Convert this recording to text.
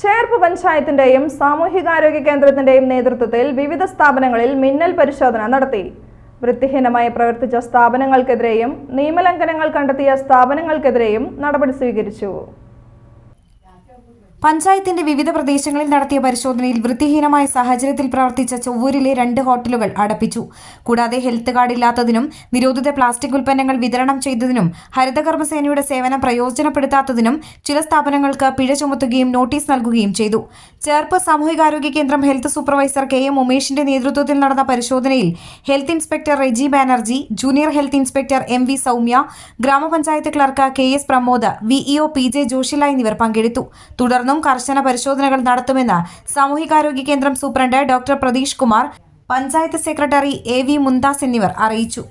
ചേർപ്പ് പഞ്ചായത്തിന്റെയും സാമൂഹികാരോഗ്യ കേന്ദ്രത്തിന്റെയും നേതൃത്വത്തിൽ വിവിധ സ്ഥാപനങ്ങളിൽ മിന്നൽ പരിശോധന നടത്തി. വൃത്തിഹീനമായി പ്രവർത്തിച്ച സ്ഥാപനങ്ങൾക്കെതിരെയും നിയമലംഘനങ്ങൾ കണ്ടെത്തിയ സ്ഥാപനങ്ങൾക്കെതിരെയും നടപടി സ്വീകരിച്ചു. പഞ്ചായത്തിന്റെ വിവിധ പ്രദേശങ്ങളിൽ നടത്തിയ പരിശോധനയിൽ വൃത്തിഹീനമായ സാഹചര്യത്തിൽ പ്രവർത്തിച്ച ചൊവ്വൂരിലെ രണ്ട് ഹോട്ടലുകൾ അടപ്പിച്ചു. കൂടാതെ ഹെൽത്ത് കാർഡ് ഇല്ലാത്തതിനും നിരോധിത പ്ലാസ്റ്റിക് ഉൽപ്പന്നങ്ങൾ വിതരണം ചെയ്തതിനും ഹരിതകർമ്മസേനയുടെ സേവനം പ്രയോജനപ്പെടുത്താത്തതിനും ചില സ്ഥാപനങ്ങൾക്ക് പിഴ ചുമത്തുകയും നോട്ടീസ് നൽകുകയും ചെയ്തു. ചേർപ്പ് സാമൂഹികാരോഗ്യ കേന്ദ്രം ഹെൽത്ത് സൂപ്പർവൈസർ കെ എം ഉമേഷിന്റെ നേതൃത്വത്തിൽ നടന്ന പരിശോധനയിൽ health inspector Reji Banerjee junior health inspector M V Soumya ഗ്രാമപഞ്ചായത്ത് clerk K S Pramod VEO P J Joshila എന്നിവർ പങ്കെടുത്തു. തുടർന്നും കർശന പരിശോധനകൾ നടത്തുമെന്ന് സാമൂഹികാരോഗ്യ കേന്ദ്രം superintendent doctor Pratheesh Kumar panchayat secretary A V Mumtaz എന്നിവർ അറിയിച്ചു.